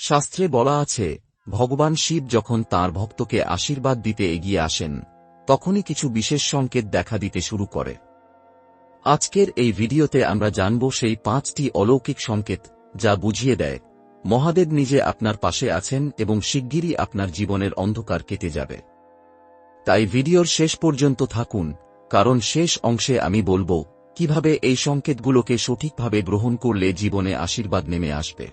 শাস্ত্রে বলা আছে, ভগবান শিব যখন তার ভক্তকে আশীর্বাদ দিতে এগিয়ে আসেন, তখনই কিছু বিশেষ সংকেত দেখা দিতে শুরু করে। আজকের এই ভিডিওতে আমরা জানব সেই পাঁচটি অলৌকিক সংকেত, যা বুঝিয়ে দেয়, মহাদেব নিজে আপনার পাশে আছেন এবং শিগগিরই আপনার জীবনের অন্ধকার কেটে যাবে। তাই ভিডিওর শেষ পর্যন্ত থাকুন, কারণ শেষ অংশে আমি বলব, কীভাবে এই সংকেতগুলোকে সঠিকভাবে গ্রহণ করলে জীবনে আশীর্বাদ নেমে আসবে।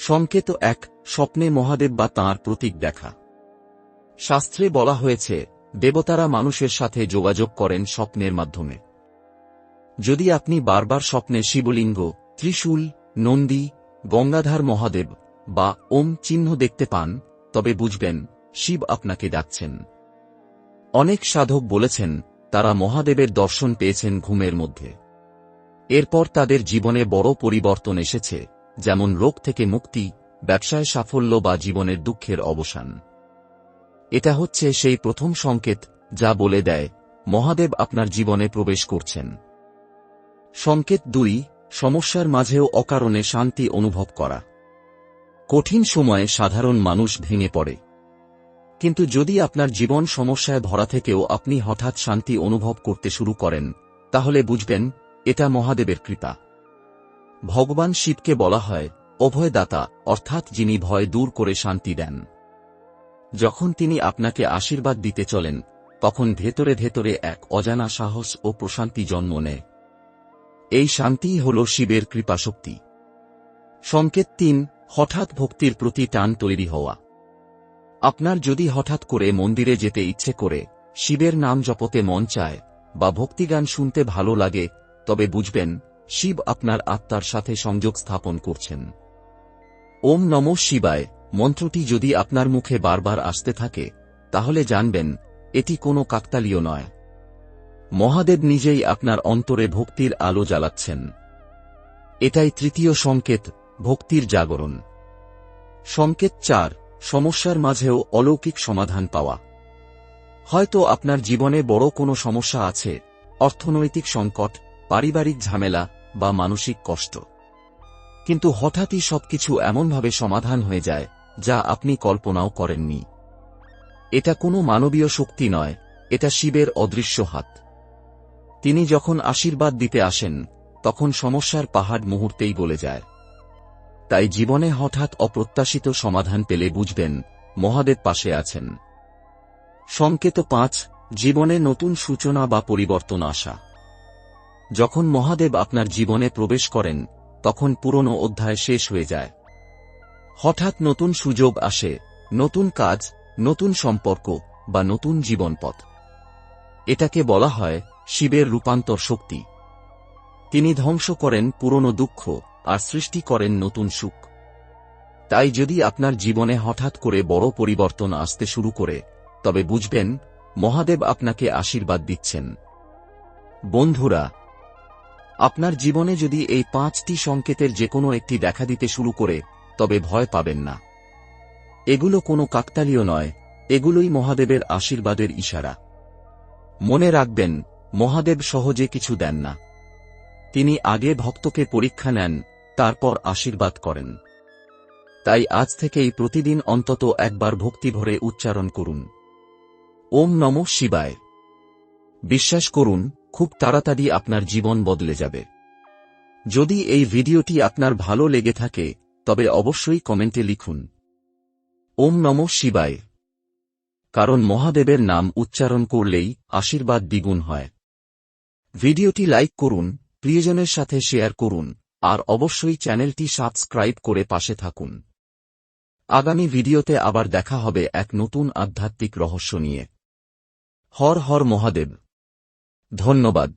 সংকেত এক স্বপ্নে মহাদেব বা তাঁর প্রতীক দেখা। শাস্ত্রে বলা হয়েছে, দেবতারা মানুষের সাথে যোগাযোগ করেন স্বপ্নের মাধ্যমে। যদি আপনি বারবার স্বপ্নে শিবলিঙ্গ, ত্রিশূল, নন্দী, গঙ্গাধার মহাদেব বা ওম চিহ্ন দেখতে পান, তবে বুঝবেন, শিব আপনাকে ডাকছেন। অনেক সাধক বলেছেন, তারা মহাদেবের দর্শন পেয়েছেন ঘুমের মধ্যে। এরপর তাদের জীবনে বড় পরিবর্তন এসেছে। যেমন রোগ থেকে মুক্তি, ব্যবসায় সাফল্য বা জীবনের দুঃখের অবসান। এটা হচ্ছে সেই প্রথম সংকেত যা বলে দেয়, মহাদেব আপনার জীবনে প্রবেশ করছেন। সংকেত দুই, সমস্যার মাঝেও অকারণে শান্তি অনুভব করা। কঠিন সময়ে সাধারণ মানুষ ভেঙে পড়ে। কিন্তু যদি আপনার জীবন সমস্যায় ভরা থেকেও আপনি হঠাৎ শান্তি অনুভব করতে শুরু করেন, তাহলে বুঝবেন, এটা মহাদেবের কৃপা। ভগবান শিবকে বলা হয়, অভয়দাতা অর্থাৎ যিনি ভয় দূর করে শান্তি দেন। যখন তিনি আপনাকে আশীর্বাদ দিতে চলেন, তখন ভেতরে ভেতরে এক অজানা সাহস ও প্রশান্তি জন্ম নেয়। এই শান্তিই হল শিবের কৃপাশক্তি। সংকেত তিন, হঠাৎ ভক্তির প্রতি টান তৈরি হওয়া। আপনার যদি হঠাৎ করে মন্দিরে যেতে ইচ্ছে করে, শিবের নাম জপতে মন চায়, বা ভক্তিগান শুনতে ভালো লাগে, তবে বুঝবেন শিব আপনার আত্মার সাথে সংযোগ স্থাপন করছেন। ওম নম শিবায়, মন্ত্রটি যদি আপনার মুখে বারবার আসতে থাকে, তাহলে জানবেন, এটি কোনো কাকতালীয় নয়। মহাদেব নিজেই আপনার অন্তরে ভক্তির আলো জ্বালাচ্ছেন। এটাই তৃতীয় সংকেত, ভক্তির জাগরণ। সংকেত চার, সমস্যার মাঝেও অলৌকিক সমাধান পাওয়া। হয়তো আপনার জীবনে বড় কোনো সমস্যা আছে, অর্থনৈতিক সংকট, পারিবারিক ঝামেলা বা মানসিক কষ্ট। কিন্তু হঠাৎই সবকিছু এমনভাবে সমাধান হয়ে যায়, যা আপনি কল্পনাও করেননি। এটা কোনো মানবীয় শক্তি নয়, এটা শিবের অদৃশ্য হাত। তিনি যখন আশীর্বাদ দিতে আসেন, তখন সমস্যার পাহাড় মুহূর্তেই গলে যায়। তাই জীবনে হঠাৎ অপ্রত্যাশিত সমাধান পেলে বুঝবেন, মহাদেব পাশে আছেন। সংকেত পাঁচ, জীবনে নতুন সূচনা বা পরিবর্তন আসা। যখন মহাদেব আপনার জীবনে প্রবেশ করেন, তখন পুরনো অধ্যায় শেষ হয়ে যায়। হঠাৎ নতুন সুযোগ আসে, নতুন কাজ, নতুন সম্পর্ক বা নতুন জীবনপথ। এটাকে বলা হয় শিবের রূপান্তর শক্তি। তিনি ধ্বংস করেন পুরনো দুঃখ আর সৃষ্টি করেন নতুন সুখ। তাই যদি আপনার জীবনে হঠাৎ করে বড় পরিবর্তন আসতে শুরু করে, তবে বুঝবেন, মহাদেব আপনাকে আশীর্বাদ দিচ্ছেন। বন্ধুরা আপনার জীবনে যদি এই পাঁচটি সংকেতের যে কোনো একটি দেখা দিতে শুরু করে, তবে ভয় পাবেন না। এগুলো কোনো কাকতালীয় নয়, এগুলোই মহাদেবের আশীর্বাদের ইশারা। মনে রাখবেন, মহাদেব সহজে কিছু দেন না। তিনি আগে ভক্তকে পরীক্ষা নেন, তারপর আশীর্বাদ করেন। তাই আজ থেকেই প্রতিদিন অন্তত একবার ভক্তি ভরে উচ্চারণ করুন। ওম নম শিবায়। বিশ্বাস করুন খুব তাড়াতাড়ি আপনার জীবন বদলে যাবে। যদি এই ভিডিওটি আপনার ভালো লেগে থাকে, তবে অবশ্যই কমেন্টে লিখুন। ওম নম শিবায়। কারণ মহাদেবের নাম উচ্চারণ করলেই আশীর্বাদ দ্বিগুণ হয়। ভিডিওটি লাইক করুন, প্রিয়জনের সাথে শেয়ার করুন, আর অবশ্যই চ্যানেলটি সাবস্ক্রাইব করে পাশে থাকুন। আগামী ভিডিওতে আবার দেখা হবে এক নতুন আধ্যাত্মিক রহস্য নিয়ে। হর হর মহাদেব। ধন্যবাদ।